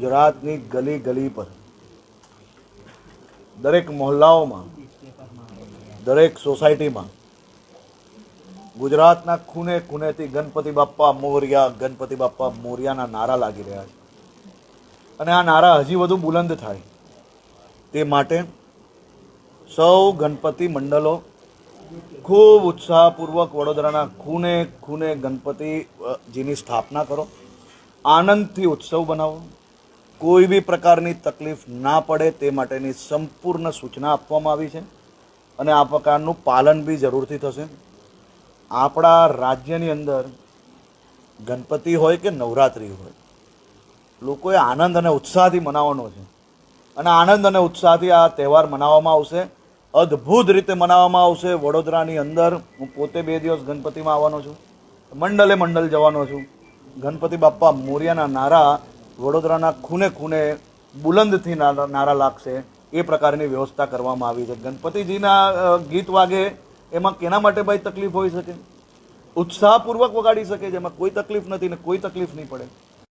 ગુજરાતની ગલી ગલી પર. દરેક મહોલ્લાઓમાં, દરેક સોસાયટીમાં, ગુજરાતના ખૂને ખૂનેથી ગણપતિ બાપ્પા મોરિયા, ગણપતિ બાપ્પા મોરિયાના નારા લાગી રહ્યા છે. અને આ નારા હજી વધુ બુલંદ થાય. તે માટે સૌ ગણપતિ મંડળો ખૂબ ઉત્સાહપૂર્વક વડોદરાના ખૂને ખૂને ગણપતિજીની સ્થાપના કરો. આનંદથી ઉત્સવ બનાવો. કોઈ બી પ્રકારની તકલીફ ના પડે તે માટેની સંપૂર્ણ સૂચના આપવામાં આવી છે અને આ પ્રકારનું પાલન બી જરૂરથી થશે. આપણા રાજ્યની અંદર ગણપતિ હોય કે નવરાત્રિ હોય, લોકોએ આનંદ અને ઉત્સાહથી મનાવવાનો છે. અને આનંદ અને ઉત્સાહથી આ તહેવાર મનાવવામાં આવશે. અદ્ભુત રીતે મનાવવામાં આવશે. વડોદરાની અંદર હું પોતે બે દિવસ ગણપતિમાં આવવાનો છું. મંડલે મંડલ જવાનો છું. ગણપતિ બાપ્પા મોર્યાના નારા વડોદરાના ખૂને ખૂને બુલંદથી નારા લાગશે એ પ્રકારની વ્યવસ્થા કરવામાં આવી છે. ગણપતિજીના ગીત વાગે એમાં કેના માટે ભાઈ તકલીફ હોઈ શકે? ઉત્સાહપૂર્વક વગાડી શકે છે? એમાં કોઈ તકલીફ નથી ને કોઈ તકલીફ નહીં પડે.